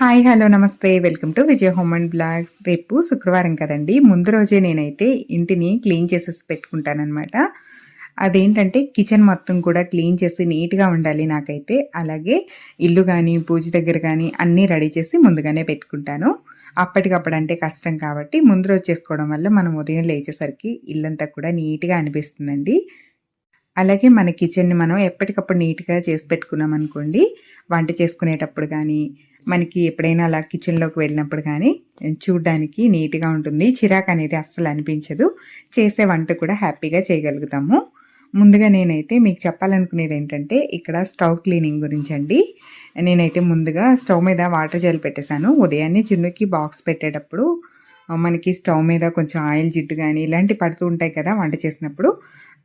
Hi hello నమస్తే. Welcome to Vijaya home and blogs. రేపు శుక్రవారం కదండి. ముందు రోజే నేనైతే ఇంటిని క్లీన్ చేసేసి పెట్టుకుంటానమాట అదేంటంటే కిచెన్ మొత్తం కూడా క్లీన్ చేసి నీట్గా ఉండాలి నాకైతే. అలాగే ఇల్లు కానీ పూజ దగ్గర కానీ అన్నీ రెడీ చేసి ముందుగానే పెట్టుకుంటాను. అప్పటికప్పుడు అంటే కష్టం కాబట్టి ముందు రోజు చేసుకోవడం వల్ల మనం ఉదయం లేచేసరికి ఇల్లంతా కూడా నీట్గా అనిపిస్తుందండి. అలాగే మన కిచెన్ని మనం ఎప్పటికప్పుడు నీట్గా చేసి పెట్టుకున్నాం అనుకోండి వంట చేసుకునేటప్పుడు కానీ మనకి ఎప్పుడైనా అలా కిచెన్లోకి వెళ్ళినప్పుడు కానీ చూడ్డానికి నీట్గా ఉంటుంది. చిరాకు అనేది అస్సలు అనిపించదు. చేసే వంట కూడా హ్యాపీగా చేయగలుగుతాము. ముందుగా నేనైతే మీకు చెప్పాలనుకునేది ఏంటంటే ఇక్కడ స్టవ్ క్లీనింగ్ గురించి అండి. నేనైతే ముందుగా స్టవ్ మీద వాటర్ జల్ పెట్టేశాను. ఉదయాన్నే చిన్నుకి బాక్స్ పెట్టేటప్పుడు మనకి స్టవ్ మీద కొంచెం ఆయిల్ జిడ్డు కానీ ఇలాంటివి పడుతూ ఉంటాయి కదా వంట చేసినప్పుడు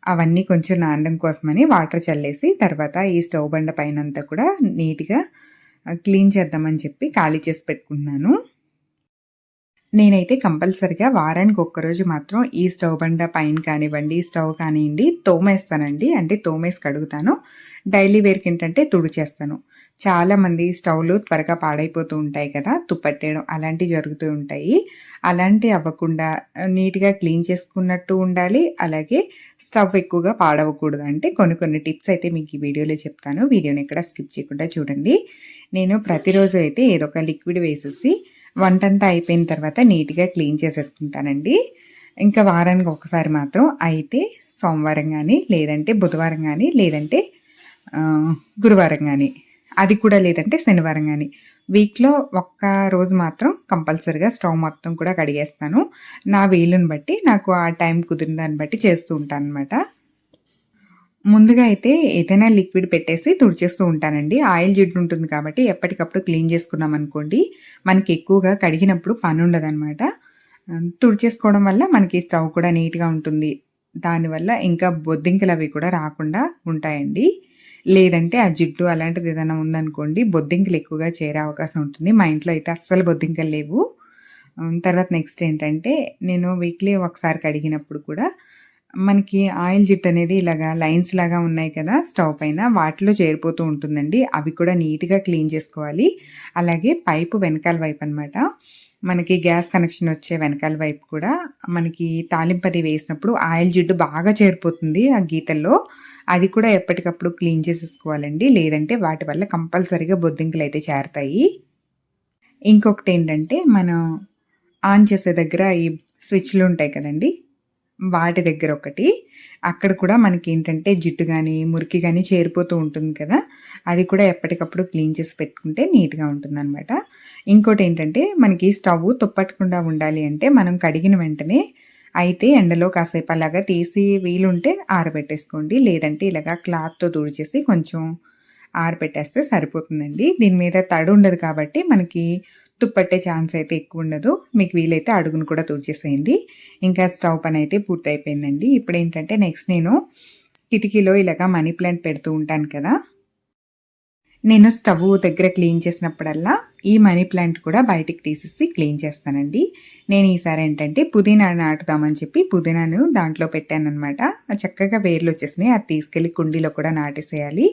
అవన్నీ కొంచెం నానడం కోసమని వాటర్ చల్లేసి తర్వాత ఈ స్టవ్ బండ పైన అంతా కూడా నీట్గా క్లీన్ చేద్దామని చెప్పి ఖాళీ చేసి పెట్టుకుంటున్నాను. నేనైతే కంపల్సరిగా వారానికి ఒక్కరోజు మాత్రం ఈ స్టవ్ బండ పైన కానివ్వండి స్టవ్ కానివ్వండి తోమేస్తానండి. అంటే తోమేసి కడుగుతాను. డైలీ వేర్కి ఏంటంటే తుడిచేస్తాను. చాలామంది స్టవ్లు త్వరగా పాడైపోతూ ఉంటాయి కదా తుప్పట్టేయడం అలాంటివి జరుగుతూ ఉంటాయి. అలాంటి అవ్వకుండా నీట్గా క్లీన్ చేసుకున్నట్టు ఉండాలి. అలాగే స్టవ్ ఎక్కువగా పాడవకూడదు. అంటే కొన్ని కొన్ని టిప్స్ అయితే మీకు ఈ వీడియోలో చెప్తాను. వీడియోని ఎక్కడ స్కిప్ చేయకుండా చూడండి. నేను ప్రతిరోజు అయితే ఏదో ఒక లిక్విడ్ వేసేసి వంటంతా అయిపోయిన తర్వాత నీట్గా క్లీన్ చేసేసుకుంటానండి. ఇంకా వారానికి ఒకసారి మాత్రం అయితే సోమవారం కానీ లేదంటే బుధవారం కానీ లేదంటే గురువారం కానీ అది కూడా లేదంటే శనివారం కానీ వీక్లో ఒక్క రోజు మాత్రం కంపల్సరిగా స్టవ్ మొత్తం కూడా కడిగేస్తాను. నా వీలుని బట్టి నాకు ఆ టైం కుదిరిన దాన్ని బట్టి చేస్తూ ఉంటాను అనమాట ముందుగా అయితే ఏదైనా లిక్విడ్ పెట్టేసి తుడిచేస్తూ ఉంటానండి. ఆయిల్ జిడ్డు ఉంటుంది కాబట్టి ఎప్పటికప్పుడు క్లీన్ చేసుకున్నాం అనుకోండి మనకి ఎక్కువగా కడిగినప్పుడు పని ఉండదన్నమాట. తుడిచేసుకోవడం వల్ల మనకి స్టవ్ కూడా నీట్గా ఉంటుంది. దానివల్ల ఇంకా బొద్దింకలు అవి కూడా రాకుండా ఉంటాయండి. లేదంటే ఆ జిడ్డు అలాంటిది ఏదైనా ఉందనుకోండి బొద్దింకలు ఎక్కువగా చేరే అవకాశం ఉంటుంది. మా ఇంట్లో అయితే అస్సలు బొద్దింకలు లేవు. తర్వాత నెక్స్ట్ ఏంటంటే నేను వీక్లీ ఒకసారి కడిగినప్పుడు కూడా మనకి ఆయిల్ జిట్ అనేది ఇలాగా లైన్స్ లాగా ఉన్నాయి కదా స్టవ్ పైన వాటిలో చేరిపోతూ ఉంటుందండి. అవి కూడా నీట్గా క్లీన్ చేసుకోవాలి. అలాగే పైపు వెనకాల వైపు అనమాట మనకి గ్యాస్ కనెక్షన్ వచ్చే వెనకాల వైపు కూడా మనకి తాలింపది వేసినప్పుడు ఆయిల్ జిడ్డు బాగా చేరిపోతుంది ఆ గీతల్లో. అది కూడా ఎప్పటికప్పుడు క్లీన్ చేసేసుకోవాలండి. లేదంటే వాటి వల్ల కంపల్సరీగా బొద్దింకలు అయితే చేరతాయి. ఇంకొకటి ఏంటంటే మనం ఆన్ చేసే దగ్గర ఈ స్విచ్లు ఉంటాయి కదండి వాటి దగ్గర ఒకటి. అక్కడ కూడా మనకి ఏంటంటే జిడ్డు కానీ మురికి కానీ చేరిపోతూ ఉంటుంది కదా. అది కూడా ఎప్పటికప్పుడు క్లీన్ చేసి పెట్టుకుంటే నీట్గా ఉంటుంది అనమాట ఇంకోటి ఏంటంటే మనకి స్టవ్ తుప్పట్టకుండా ఉండాలి అంటే మనం కడిగిన వెంటనే అయితే ఎండలో కాసేపు అలాగా తీసి వీలుంటే ఆరబెట్టేసుకోండి. లేదంటే ఇలాగా క్లాత్తో తుడిచేసి కొంచెం ఆరబెట్టేస్తే సరిపోతుందండి. దీని మీద తడి ఉండదు కాబట్టి మనకి తుప్పట్టే ఛాన్స్ అయితే ఎక్కువ ఉండదు మీకు వీలైతే అడుగును కూడా తుడిచేసేయండి ఇంకా స్టవ్ పని అయితే పూర్తయిపోయిందండి. ఇప్పుడు ఏంటంటే నెక్స్ట్ నేను కిటికీలో ఇలాగా మనీ ప్లాంట్ పెడుతూ ఉంటాను కదా. నేను స్టవ్ దగ్గర క్లీన్ చేసినప్పుడల్లా ఈ మనీ ప్లాంట్ కూడా బయటికి తీసేసి క్లీన్ చేస్తానండి. నేను ఈసారి ఏంటంటే పుదీనా నాటుదామని చెప్పి పుదీనాను దాంట్లో పెట్టాను అనమాట చక్కగా వేర్లు వచ్చేసినాయి. అది తీసుకెళ్ళి కుండీలో కూడా నాటేసేయాలి.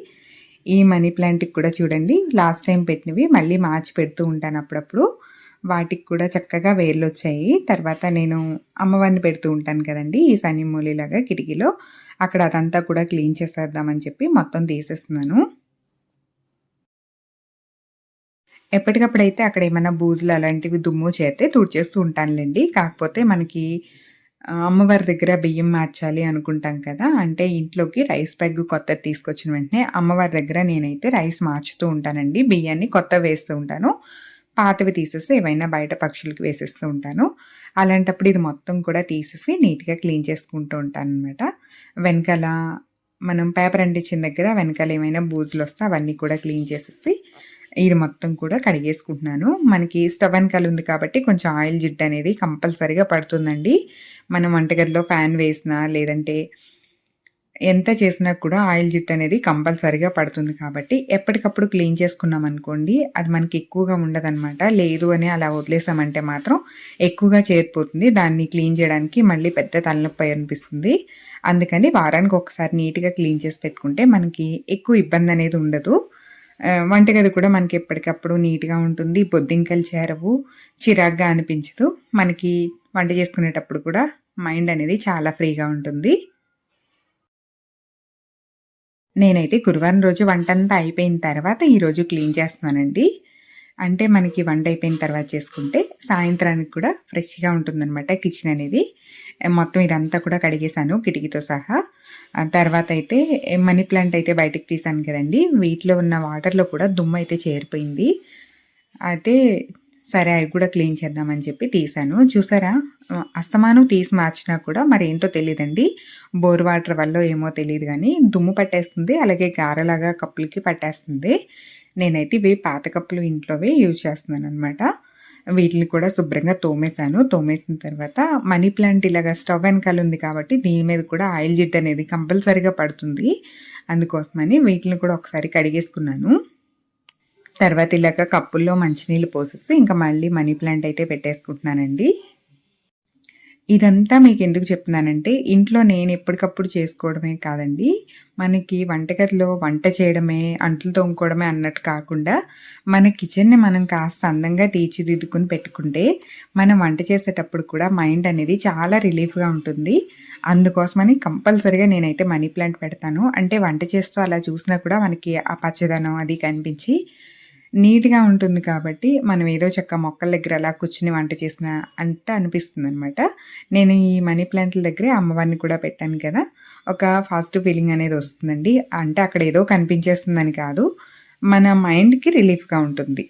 ఈ మనీ ప్లాంట్కి కూడా చూడండి. లాస్ట్ టైం పెట్టినవి మళ్ళీ మార్చి పెడుతూ ఉంటాను అప్పుడప్పుడు. వాటికి కూడా చక్కగా వేర్లు వచ్చాయి. తర్వాత నేను అమ్మవారిని పెడుతూ ఉంటాను కదండి. ఈ సన్నిమూలిలాగా కిటికీలో. అక్కడ అదంతా కూడా క్లీన్ చేసేద్దామని చెప్పి మొత్తం తీసేస్తున్నాను. ఎప్పటికప్పుడైతే అక్కడ ఏమైనా బూజులు అలాంటివి దుమ్ము చేస్తే తుడిచేస్తూ ఉంటానులేండి. కాకపోతే మనకి అమ్మవారి దగ్గర బియ్యం మార్చాలి అనుకుంటాం కదా అంటే ఇంట్లోకి రైస్ బ్యాగ్ కొత్తది తీసుకొచ్చిన వెంటనే అమ్మవారి దగ్గర నేనైతే రైస్ మార్చుతూ ఉంటానండి. బియ్యాన్ని కొత్త వేస్తూ ఉంటాను. పాతవి తీసేసి ఏవైనా బయట పక్షులకి వేసేస్తూ ఉంటాను. అలాంటప్పుడు ఇది మొత్తం కూడా తీసేసి నీట్గా క్లీన్ చేసుకుంటూ ఉంటాను అనమాట వెనకాల మనం పేపర్ అంటించిన దగ్గర వెనకాల ఏమైనా బూజులు వస్తే అవన్నీ కూడా క్లీన్ చేసేసి ఇది మొత్తం కూడా కడిగేసుకుంటున్నాను. మనకి స్టవ్ వెనకాల ఉంది కాబట్టి కొంచెం ఆయిల్ జిడ్డు అనేది కంపల్సరీగా పడుతుందండి. మనం వంటగదిలో ఫ్యాన్ వేసినా లేదంటే ఎంత చేసినా కూడా ఆయిల్ జిట్ అనేది కంపల్సరీగా పడుతుంది కాబట్టి ఎప్పటికప్పుడు క్లీన్ చేసుకున్నాం అనుకోండి అది మనకి ఎక్కువగా ఉండదన్నమాట. లేదు అని అలా వదిలేసామంటే మాత్రం ఎక్కువగా చేరిపోతుంది. దాన్ని క్లీన్ చేయడానికి మళ్ళీ పెద్ద తలనొప్పి అనిపిస్తుంది. అందుకని వారానికి ఒకసారి నీట్గా క్లీన్ చేసి పెట్టుకుంటే మనకి ఎక్కువ ఇబ్బంది అనేది ఉండదు. వంటగది కూడా మనకి ఎప్పటికప్పుడు నీట్‌గా ఉంటుంది. బొద్దింకలు చేరవు, చిరాగ్గా అనిపించదు. మనకి వంట చేసుకునేటప్పుడు కూడా మైండ్ అనేది చాలా ఫ్రీగా ఉంటుంది. నేనైతే గురువారం రోజు వంట అంతా అయిపోయిన తర్వాత ఈరోజు క్లీన్ చేస్తున్నానండి. అంటే మనకి వంట అయిపోయిన తర్వాత చేసుకుంటే సాయంత్రానికి కూడా ఫ్రెష్‌గా ఉంటుందనమాట కిచెన్ అనేది. మొత్తం ఇదంతా కూడా కడిగేశాను కిటికీతో సహా. తర్వాత అయితే మనీ ప్లాంట్ అయితే బయటకు తీసాను కదండి వీటిలో ఉన్న వాటర్‌లో కూడా దుమ్ము అయితే చేరిపోయింది. అయితే సరే అవి కూడా క్లీన్ చేద్దామని చెప్పి తీశాను. చూసారా? అస్తమానం తీసి మార్చినా కూడా మరేంటో తెలియదండి బోర్ వాటర్ వల్ల ఏమో తెలియదు కానీ దుమ్ము పట్టేస్తుంది. అలాగే గారెలాగా కప్పులకి పట్టేస్తుంది. నేనైతే ఇవి పాత కప్పులు ఇంట్లోవే యూజ్ చేస్తున్నాను అనమాట వీటిని కూడా శుభ్రంగా తోమేశాను. తోమేసిన తర్వాత మనీ ప్లాంట్ ఇలాగ స్టవ్ వెనకాల ఉంది కాబట్టి దీని మీద కూడా ఆయిల్ జిడ్ అనేది కంపల్సరీగా పడుతుంది. అందుకోసమని వీటిని కూడా ఒకసారి కడిగేసుకున్నాను. తర్వాత ఇలాగ కప్పుల్లో మంచినీళ్ళు పోసేసి ఇంకా మళ్ళీ మనీ ప్లాంట్ అయితే పెట్టేసుకుంటున్నానండి. ఇదంతా మీకు ఎందుకు చెప్తున్నానంటే ఇంట్లో నేను ఎప్పటికప్పుడు చేసుకోవడమే కాదండి. మనకి వంటగదిలో వంట చేయడమే, అంట్లు తోముకోవడమే అన్నట్టు కాకుండా మన కిచెన్‌ని మనం కాస్త అందంగా తీర్చిదిద్దుకొని పెట్టుకుంటే మనం వంట చేసేటప్పుడు కూడా మైండ్ అనేది చాలా రిలీఫ్‌గా ఉంటుంది. అందుకోసమని కంపల్సరీగా నేనైతే మనీ ప్లాంట్ పెడతాను. అంటే వంట చేస్తూ అలా చూసినా కూడా మనకి ఆ పచ్చదనం అది కనిపించి నీట్‌గా ఉంటుంది కాబట్టి మనం ఏదో చక్క మొక్కల దగ్గర అలా కూర్చుని వంట చేసిన అంట అనిపిస్తుందనమాట. నేను ఈ మనీ ప్లాంట్‌ల దగ్గరే అమ్మవారిని కూడా పెట్టాను కదా! ఒక ఫాస్ట్ ఫీలింగ్ అనేది వస్తుందండి. అంటే అక్కడ ఏదో కనిపించేస్తుందని కాదు. మన మైండ్‌కి రిలీఫ్‌గా ఉంటుంది.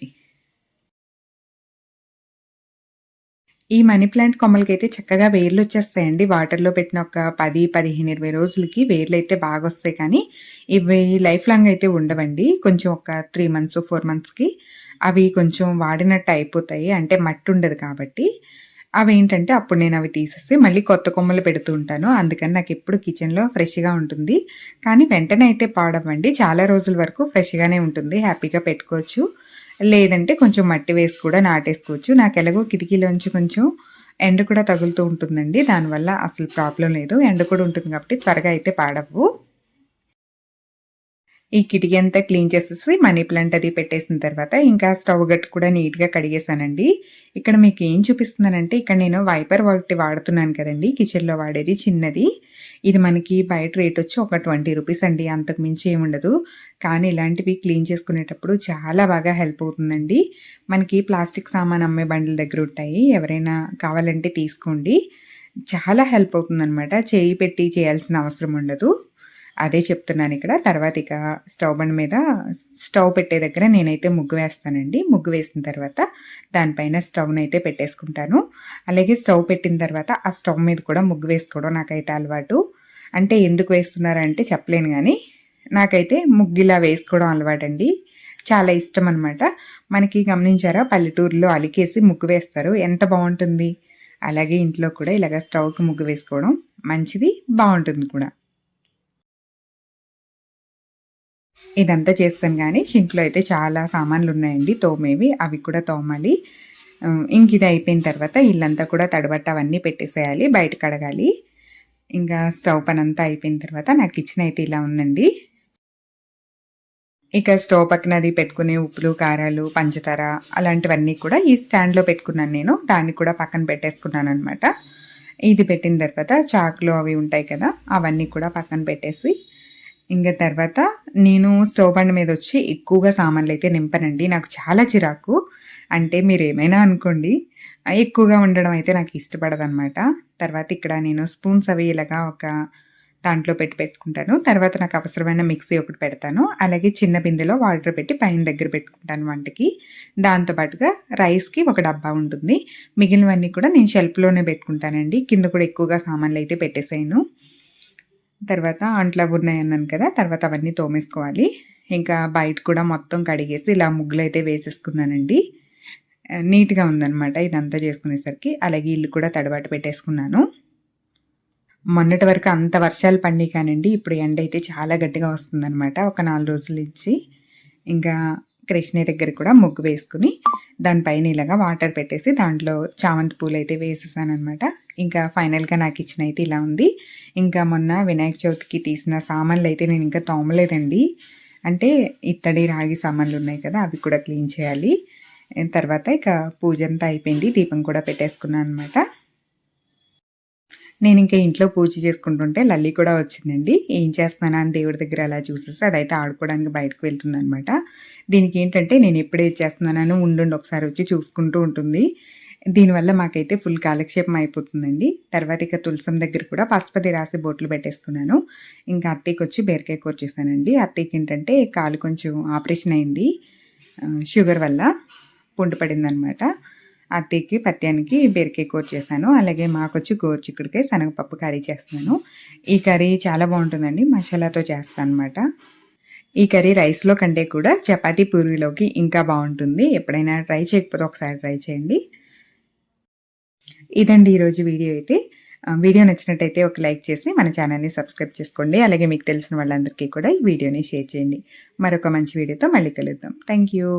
ఈ మనీ ప్లాంట్ కొమ్మలకి అయితే చక్కగా వేర్లు వచ్చేస్తాయండి వాటర్‌లో పెట్టిన ఒక 10, 15, 20 రోజులకి వేర్లు అయితే బాగా వస్తాయి కానీ, ఇవి లైఫ్ లాంగ్ అయితే ఉండవండి. కొంచెం ఒక త్రీ మంత్స్, ఫోర్ మంత్స్‌కి అవి కొంచెం వాడినట్టు అయిపోతాయి. అంటే మట్టుండదు కాబట్టి. అవి ఏంటంటే అప్పుడు నేను అవి తీసేసి మళ్ళీ కొత్త కొమ్మలు పెడుతూ ఉంటాను. అందుకని నాకు ఎప్పుడు కిచెన్‌లో ఫ్రెష్‌గా ఉంటుంది. కానీ వెంటనే అయితే పాడవ్వండి. చాలా రోజుల వరకు ఫ్రెష్‌గానే ఉంటుంది. హ్యాపీగా పెట్టుకోవచ్చు. లేదంటే కొంచెం మట్టి వేసి కూడా నాటేసుకోవచ్చు. నాకు ఎలాగో కిటికీలోంచి కొంచెం ఎండ కూడా తగులుతూ ఉంటుందండి. దానివల్ల అసలు ప్రాబ్లం లేదు. ఎండ కూడా ఉంటుంది కాబట్టి త్వరగా అయితే పాడవు ఈ కిటికీ అంతా క్లీన్ చేసేసి మనీ ప్లాంట్ అది పెట్టేసిన తర్వాత ఇంకా స్టవ్ గట్టు కూడా నీట్‌గా కడిగేసానండి ఇక్కడ మీకు ఏం చూపిస్తున్నానంటే ఇక్కడ నేను వైపర్ ఒకటి వాడుతున్నాను కదండి కిచెన్‌లో వాడేది చిన్నది. ఇది మనకి బయట రేట్ వచ్చి ఒక 20 రూపీస్ అండి. అంతకు మించి ఏముండదు. కానీ ఇలాంటివి క్లీన్ చేసుకునేటప్పుడు చాలా బాగా హెల్ప్ అవుతుందండి. మనకి ప్లాస్టిక్ సామాను అమ్మే బండ్ల దగ్గర ఉంటాయి. ఎవరైనా కావాలంటే తీసుకోండి. చాలా హెల్ప్ అవుతుందనమాట. చేయి పెట్టి చేయాల్సిన అవసరం ఉండదు. అదే చెప్తున్నాను ఇక్కడ తర్వాత ఇక స్టవ్ బండ్ మీద స్టవ్ పెట్టే దగ్గర నేనైతే ముగ్గు వేస్తానండి. ముగ్గు వేసిన తర్వాత దానిపైన స్టవ్‌నైతే పెట్టేసుకుంటాను. అలాగే స్టవ్ పెట్టిన తర్వాత ఆ స్టవ్ మీద కూడా ముగ్గు వేసుకోవడం నాకైతే అలవాటు. అంటే ఎందుకు వేస్తున్నారంటే చెప్పలేను కానీ నాకైతే ముగ్గిలా వేసుకోవడం అలవాటండి. చాలా ఇష్టం అనమాట మనకి గమనించారా పల్లెటూరులో అలికేసి ముగ్గు వేస్తారు. ఎంత బాగుంటుంది అలాగే ఇంట్లో కూడా ఇలాగ స్టవ్‌కి ముగ్గు వేసుకోవడం మంచిది. బాగుంటుంది కూడా. ఇదంతా చేస్తాను కానీ షింక్లో అయితే చాలా సామాన్లు ఉన్నాయండి తోమేవి. అవి కూడా తోమాలి. ఇంక ఇది అయిపోయిన తర్వాత ఇల్లంతా కూడా తడబట్ట అవన్నీ పెట్టేసేయాలి. బయట కడగాలి. ఇంకా స్టవ్ పనంతా అయిపోయిన తర్వాత నా కిచెన్ అయితే ఇలా ఉందండి. ఇక స్టవ్ పక్కన అది పెట్టుకునే ఉప్పులు, కారాలు, పంచదార అలాంటివన్నీ కూడా ఈ స్టాండ్‌లో పెట్టుకున్నాను నేను. దాన్ని కూడా పక్కన పెట్టేసుకున్నాను అనమాట ఇది పెట్టిన తర్వాత చాకులు అవి ఉంటాయి కదా! అవన్నీ కూడా పక్కన పెట్టేసి ఇంకా తర్వాత నేను స్టవ్ బండ మీదొచ్చి ఎక్కువగా సామాన్లు అయితే నింపనండి. నాకు చాలా చిరాకు. అంటే మీరు ఏమైనా అనుకోండి. ఎక్కువగా ఉండడం అయితే నాకు ఇష్టపడదనమాట. తర్వాత ఇక్కడ నేను స్పూన్స్ అవి ఇలాగా ఒక దాంట్లో పెట్టి పెట్టుకుంటాను. తర్వాత నాకు అవసరమైన మిక్సీ ఒకటి పెడతాను. అలాగే చిన్న బిందెలో వాటర్ పెట్టి పైన దగ్గర పెట్టుకుంటాను వంటకి. దాంతో పాటుగా రైస్‌కి ఒక డబ్బా ఉంటుంది. మిగిలినవన్నీ కూడా నేను షెల్ఫ్‌లోనే పెట్టుకుంటానండి. కింద కూడా ఎక్కువగా సామాన్లు అయితే పెట్టేసాను తర్వాత అంట్లవున్నాయన్నాను కదా! తర్వాత అవన్నీ తోమేసుకోవాలి. ఇంకా బయట కూడా మొత్తం కడిగేసి ఇలా ముగ్గులు అయితే వేసేసుకున్నానండి. నీట్‌గా ఉందనమాట ఇదంతా చేసుకునేసరికి. అలాగే ఇల్లు కూడా తడబాటు పెట్టేసుకున్నాను. మొన్నటి వరకు అంత వర్షాలు పండి కానండి. ఇప్పుడు ఎండ అయితే చాలా గట్టిగా వస్తుందనమాట. ఒక నాలుగు రోజుల నుంచి. ఇంకా కృష్ణయ్య దగ్గర కూడా ముగ్గు వేసుకుని దానిపైన ఇలాగా వాటర్ పెట్టేసి దాంట్లో చామంతి పూలు అయితే వేసేసాను అనమాట ఇంకా ఫైనల్‌గా నాకు ఇచ్చిన అయితే ఇలా ఉంది. ఇంకా మొన్న వినాయక చవితికి తీసిన సామాన్లు అయితే నేను ఇంకా తోమలేదండి. అంటే ఇత్తడి రాగి సామాన్లు ఉన్నాయి కదా అవి కూడా క్లీన్ చేయాలి తర్వాత ఇక పూజ అంతా అయిపోయింది దీపం కూడా పెట్టేసుకున్నాను అనమాట నేను ఇంకా ఇంట్లో పూజ చేసుకుంటుంటే లల్లి కూడా వచ్చిందండి. ఏం చేస్తున్నానా అని దేవుడి దగ్గర అలా చూసేసి అదైతే ఆడుకోవడానికి బయటకు వెళ్తుంది అనమాట దీనికి ఏంటంటే నేను ఎప్పుడే చేస్తున్నానని ఉండుండి ఒకసారి వచ్చి చూసుకుంటూ ఉంటుంది. దీనివల్ల మాకైతే ఫుల్ కాలక్షేపం అయిపోతుందండి. తర్వాత ఇక తులసం దగ్గర కూడా పసుపతి రాసి బొట్లు పెట్టేసుకున్నాను. ఇంకా అత్తయ్యకి వచ్చి బీరకాయ కూర చేశానండి. అత్తయ్యకి ఏంటంటే కాలు కొంచెం ఆపరేషన్ అయింది. షుగర్ వల్ల పుండు పడిందనమాట అత్తయ్యకి పత్యానికి బీరకాయ కూర చేశాను. అలాగే మాకొచ్చి గోరుచిక్కుడికాయ శనగపప్పు కర్రీ చేస్తున్నాను. ఈ కర్రీ చాలా బాగుంటుందండి. మసాలాతో చేస్తాను అనమాట ఈ కర్రీ రైస్లో కంటే కూడా చపాతీ పూరిలోకి ఇంకా బాగుంటుంది. ఎప్పుడైనా ట్రై చేయకపోతే ఒకసారి ట్రై చేయండి. ఇదండి ఈరోజు వీడియో అయితే. వీడియో నచ్చినట్టయితే ఒక లైక్ చేసి మన ఛానల్ని సబ్స్క్రైబ్ చేసుకోండి. అలాగే మీకు తెలిసిన వాళ్ళందరికీ కూడా ఈ వీడియోని షేర్ చేయండి. మరొక మంచి వీడియోతో మళ్ళీ కలుద్దాం. Thank you.